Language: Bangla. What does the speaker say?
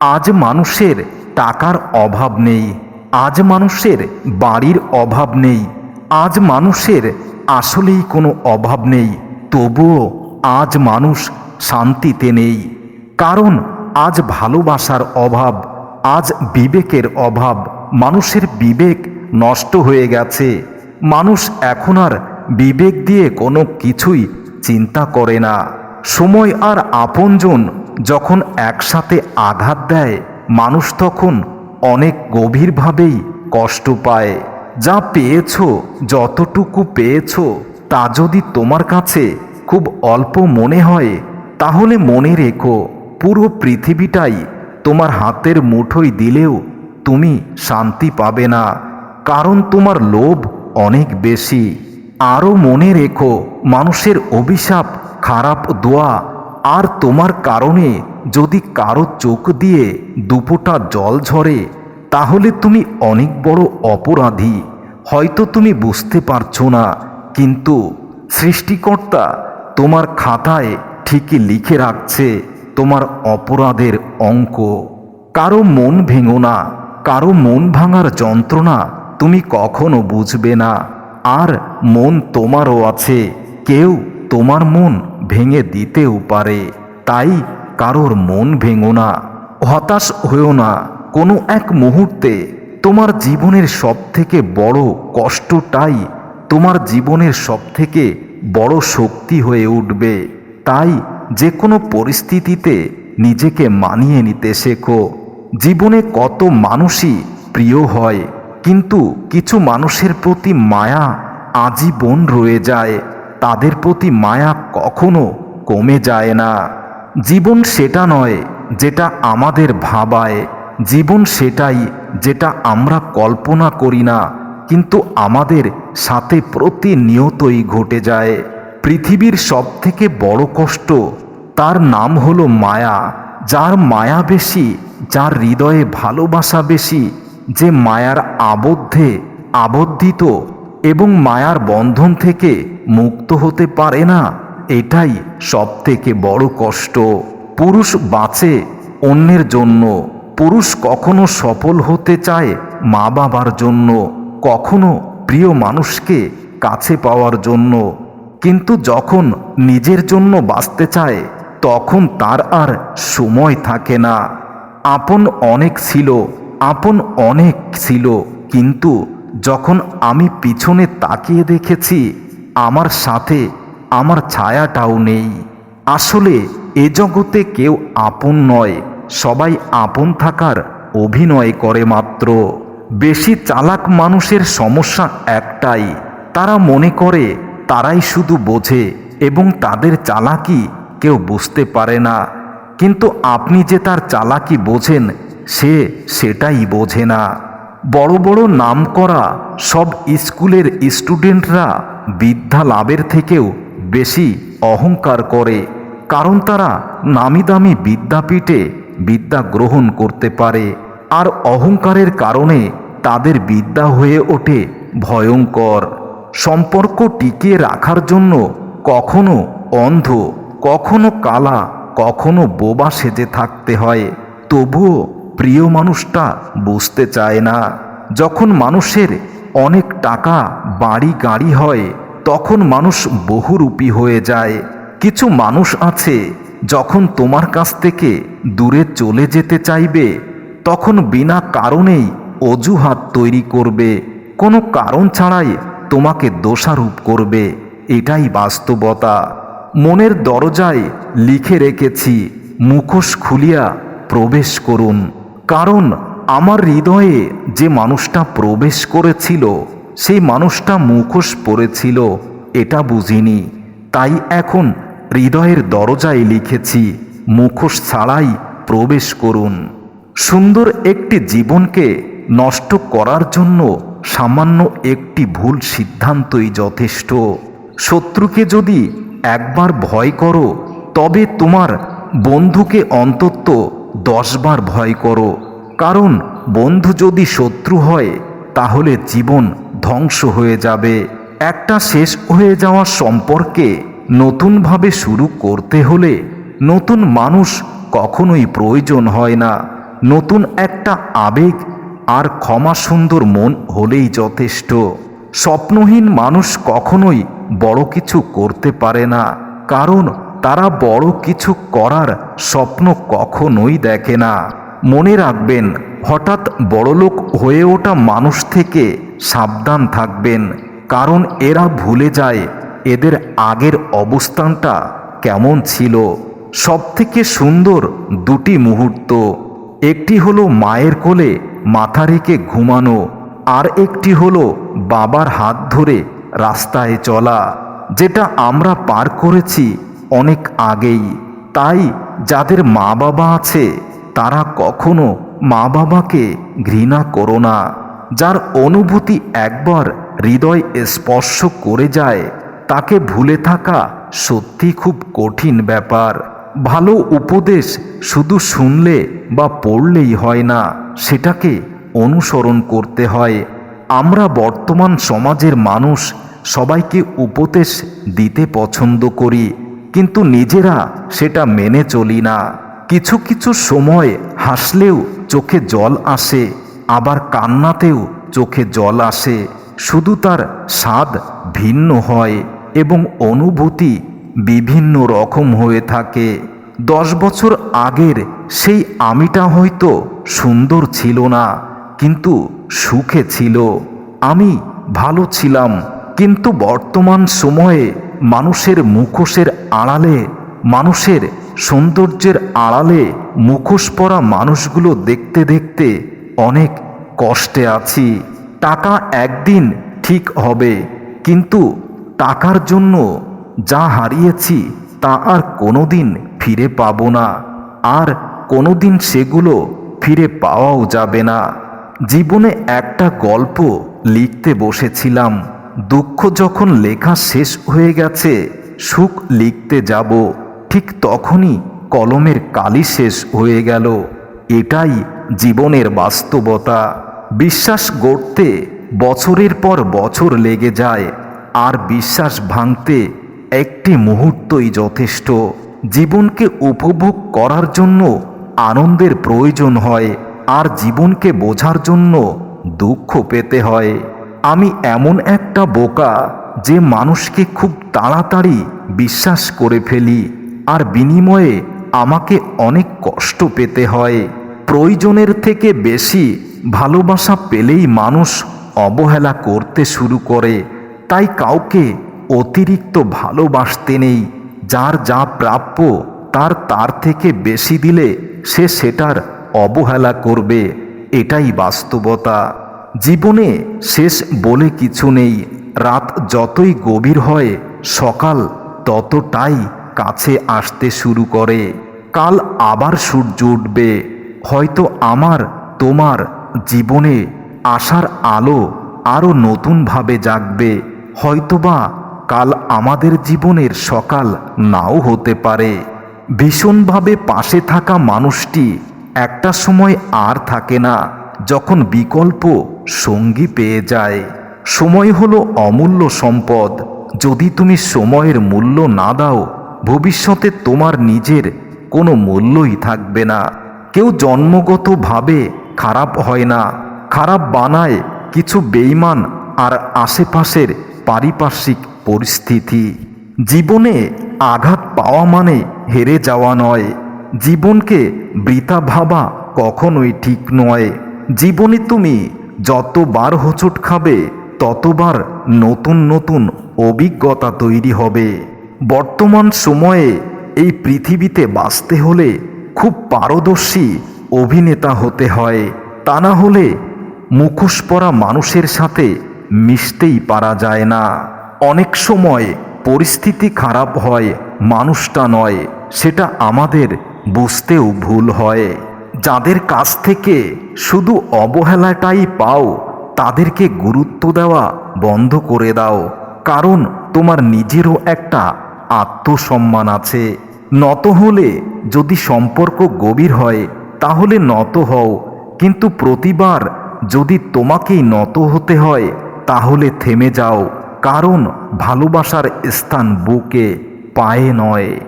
আজ মানুষের টাকার অভাব নেই, আজ মানুষের বাড়ির অভাব নেই, আজ মানুষের আসলেই কোনো অভাব নেই, তবুও আজ মানুষ শান্তিতে নেই। কারণ আজ ভালোবাসার অভাব, আজ বিবেকের অভাব, মানুষের বিবেক নষ্ট হয়ে গেছে। মানুষ এখন আর বিবেক দিয়ে কোনো কিছুই চিন্তা করে না। সময় আর আপনজন যখন একসাথে আঘাত দেয়, মানুষ তখন অনেক গভীরভাবেই কষ্ট পায়। যা পেয়েছ, যতটুকু পেয়েছ, তা যদি তোমার কাছে খুব অল্প মনে হয়, তাহলে মনে রেখো, পুরো পৃথিবীটাই তোমার হাতের মুঠোয় দিলেও তুমি শান্তি পাবে না, কারণ তোমার লোভ অনেক বেশি। আরও মনে রেখো, মানুষের অভিশাপ, খারাপ দোয়া আর তোমার কারণে যদি কারও চোখ দিয়ে দুপোটা জল ঝরে, তাহলে তুমি অনেক বড় অপরাধী। হয়তো তুমি বুঝতে পারছ না, কিন্তু সৃষ্টিকর্তা তোমার খাতায় ঠিকই লিখে রাখছে তোমার অপরাধের অঙ্ক। কারও মন ভেঙো না, কারও মন ভাঙার যন্ত্রণা তুমি কখনো বুঝবে না। আর মন তোমারও আছে, কেউ তোমার মন ভেঙে দিতেও পারে, তাই কারোর মন ভেঙো না, হতাশ হয়েও না। কোনো এক মুহূর্তে তোমার জীবনের সব থেকে বড় কষ্টটাই তোমার জীবনের সব থেকে বড় শক্তি হয়ে উঠবে। তাই যে কোনো পরিস্থিতিতে নিজেকে মানিয়ে নিতে শেখো। জীবনে কত মানুষই প্রিয় হয়, কিন্তু কিছু মানুষের প্রতি মায়া আজীবন রয়ে যায়। তাদের প্রতি মায়া কখনো কমে যায় না। জীবন সেটা নয় যেটা আমাদের ভাবায়। জীবন সেটাই যেটা আমরা কল্পনা করি না, কিন্তু আমাদের সাথে প্রতিনিয়তই ঘটে যায়। পৃথিবীর সবথেকে বড় কষ্ট তার নাম হলো মায়া। যার মায়া বেশি, যার হৃদয়ে ভালোবাসা বেশি, যে মায়ার আবদ্ধে আবদ্ধিত এবং মায়ার বন্ধন থেকে মুক্ত হতে পারে না। এটাই সবথেকে বড় কষ্ট। পুরুষ বাঁচে অন্যের জন্য। পুরুষ কখনো সফল হতে চায় মা বাবার জন্য। কখনো প্রিয় মানুষকে কাছে পাওয়ার জন্য। কিন্তু যখন নিজের জন্য বাঁচতে চায়, তখন তার আর সময় থাকে না। আপন অনেক ছিল, আপন অনেক ছিল, কিন্তু যখন আমি পিছনে তাকিয়ে দেখেছি, আমার সাথে আমার ছায়াটাও নেই। আসলে এ জগতে কেউ আপন নয়, সবাই আপন থাকার অভিনয় করে মাত্র। বেশি চালাক মানুষের সমস্যা একটাই, তারা মনে করে তারাই শুধু বোঝে এবং তাদের চালাকি কেউ বুঝতে পারে না। কিন্তু আপনি যে তার চালাকি বোঝেন, সে সেটাই বোঝে না। বড় বড় নাম করা সব স্কুলের স্টুডেন্টরা বিদ্যা লাভের থেকেও বেশি অহংকার করে, কারণ তারা নামি দামি বিদ্যাপীঠে বিদ্যা গ্রহণ করতে পারে আর অহংকারের কারণে তাদের বিদ্যা হয়ে ওঠে ভয়ঙ্কর। সম্পর্ক টিকিয়ে রাখার জন্য কখনো অন্ধ, কখনো কালা, কখনো বোবা সেজে থাকতে হয়। তবুও প্রিয় মানুষটা বুঝতে চায় না। যখন মানুষের অনেক টাকা বাড়ি গাড়ি হয়, তখন মানুষ বহুরূপী হয়ে যায়। কিছু মানুষ আছে, যখন তোমার কাছ থেকে দূরে চলে যেতে চাইবে, তখন বিনা কারণেই অজুহাত তৈরি করবে। কোনো কারণ ছাড়াই তোমাকে দোষারোপ করবে। এটাই বাস্তবতা। মনের দরজায় লিখে রেখেছি, মুখোশ খুলিয়া প্রবেশ করুন। কারণ আমার হৃদয়ে যে মানুষটা প্রবেশ করেছিল, সেই মানুষটা মুখোশ পড়েছিল, এটা বুঝিনি। তাই এখন হৃদয়ের দরজায় লিখেছি, মুখোশ ছাড়াই প্রবেশ করুন। সুন্দর একটি জীবনকে নষ্ট করার জন্য সামান্য একটি ভুল সিদ্ধান্তই যথেষ্ট। শত্রুকে যদি একবার ভয় করো, তবে তোমার বন্ধুকে অন্তত দশবার ভয় করো। কারণ বন্ধু যদি শত্রু হয়, তাহলে জীবন ধ্বংস হয়ে যাবে। একটা শেষ হয়ে যাওয়া সম্পর্কে নতুনভাবে শুরু করতে হলে নতুন মানুষ কখনোই প্রয়োজন হয় না। নতুন একটা আবেগ আর ক্ষমা সুন্দর মন হলেই যথেষ্ট। স্বপ্নহীন মানুষ কখনোই বড় কিছু করতে পারে না, কারণ তারা বড় কিছু করার স্বপ্ন কখনোই দেখে না। মনে রাখবেন, হঠাৎ বড়লোক হয়ে ওঠা মানুষ থেকে সাবধান থাকবেন, কারণ এরা ভুলে যায় এদের আগের অবস্থানটা কেমন ছিল। সবথেকে সুন্দর দুটি মুহূর্ত, একটি হলো মায়ের কোলে মাথা রেখে ঘুমানো, আর একটি হলো বাবার হাত ধরে রাস্তায় চলা, যেটা আমরা পার করেছি অনেক আগেই। তাই যাদের মা বাবা আছে তারা কখনো মা বাবাকে ঘৃণা করো না, যার অনুভূতি একবার হৃদয় স্পর্শ করে যায়, তাকে ভুলে থাকা সত্যি খুব কঠিন ব্যাপার। ভালো উপদেশ শুধু শুনলে বা পড়লেই হয় না, সেটাকে অনুসরণ করতে হয়। আমরা বর্তমান সমাজের মানুষ সবাইকে উপদেশ দিতে পছন্দ করি, কিন্তু নিজেরা সেটা মেনে চলি না। কিছু কিছু সময় হাসলেও চোখে জল আসে, আবার কান্নাতেও চোখে জল আসে। শুধু তার স্বাদ ভিন্ন হয় এবং অনুভূতি বিভিন্ন রকম হয়ে থাকে। দশ বছর আগের সেই আমিটা হয়তো সুন্দর ছিল না, কিন্তু সুখে ছিল। আমি ভালো ছিলাম, কিন্তু বর্তমান সময়ে মানুষের মুখোশের আড়ালে মানুষের সৌন্দর্যের আড়ালে মুখোশ পরা মানুষগুলো দেখতে দেখতে অনেক কষ্টে আছি। টাকা একদিন ঠিক হবে, কিন্তু টাকার জন্য যা হারিয়েছি তা আর কোনোদিন ফিরে পাবো না। আর কোনোদিন সেগুলো ফিরে পাওয়াও যাবে না। জীবনে একটা গল্প লিখতে বসেছিলাম। দুঃখ যখন লেখা শেষ হয়ে গেছে, সুখ লিখতে যাব। ঠিক তখনই কলমের কালি শেষ হয়ে গেল। এটাই জীবনের বাস্তবতা। বিশ্বাস গড়তে বছরের পর বছর লেগে যায়, আর বিশ্বাস ভাঙতে একটি মুহূর্তই যথেষ্ট। জীবনকে উপভোগ করার জন্য আনন্দের প্রয়োজন হয়, আর জীবনকে বোঝার জন্য দুঃখ পেতে হয়। আমি এমন একটা বোকা যে মানুষকে খুব তাড়াতাড়ি বিশ্বাস করে ফেলি। আর বিনিময়ে আমাকে অনেক কষ্ট পেতে হয়। প্রয়োজনের থেকে বেশি ভালোবাসা পেলেই মানুষ অবহেলা করতে শুরু করে। তাই কাউকে অতিরিক্ত ভালোবাসতে নেই। যার যা প্রাপ্য, তার তার থেকে বেশি দিলে সে সেটার অবহেলা করবে। এটাই বাস্তবতা। জীবনে শেষ বলে কিছু নেই। রাত যতই গভীর হয়, সকাল ততটাই কাছে আসতে শুরু করে। কাল আবার সূর্য উঠবে। হয়তো আমার, তোমার জীবনে আসার আলো আরও নতুনভাবে জাগবে। হয়তোবা কাল আমাদের জীবনের সকাল নাও হতে পারে। ভীষণভাবে পাশে থাকা মানুষটি একটা সময় আর থাকে না, যখন বিকল্প সঙ্গী পেয়ে যায়। সময় হলো অমূল্য সম্পদ। যদি তুমি সময়ের মূল্য না দাও ভবিষ্যতে তোমার নিজের কোনো মূল্যই থাকবে না। কেউ জন্মগতভাবে খারাপ হয় না। খারাপ বানায় কিছু বেইমান আর আশেপাশের পারিপার্শ্বিক পরিস্থিতি। জীবনে আঘাত পাওয়া মানে হেরে যাওয়া নয়। জীবনকে বৃথা ভাবা কখনোই ঠিক নয়। জীবনে তুমি যতবার হোঁচট খাবে, ততবার নতুন নতুন অভিজ্ঞতা তৈরি হবে। বর্তমান সময়ে এই পৃথিবীতে বাঁচতে হলে খুব পারদর্শী অভিনেতা হতে হয়। তা না হলে মুখোশ পরা মানুষের সাথে মিশতেই পারা যায় না। অনেক সময় পরিস্থিতি খারাপ হয়, মানুষটা নয়, সেটা আমাদের বুঝতেও ভুল হয়। যাদের কাছ থেকে শুধু অবহেলাটাই পাও, তাদেরকে গুরুত্ব দেওয়া বন্ধ করে দাও। কারণ তোমার নিজেরও একটা আত্মসম্মান আছে। নত হলে যদি সম্পর্ক গভীর হয়, তাহলে নত হও। কিন্তু প্রতিবার যদি তোমাকেই নত হতে হয়, তাহলে থেমে যাও। কারণ ভালোবাসার স্থান বুকে, পায়ে নয়।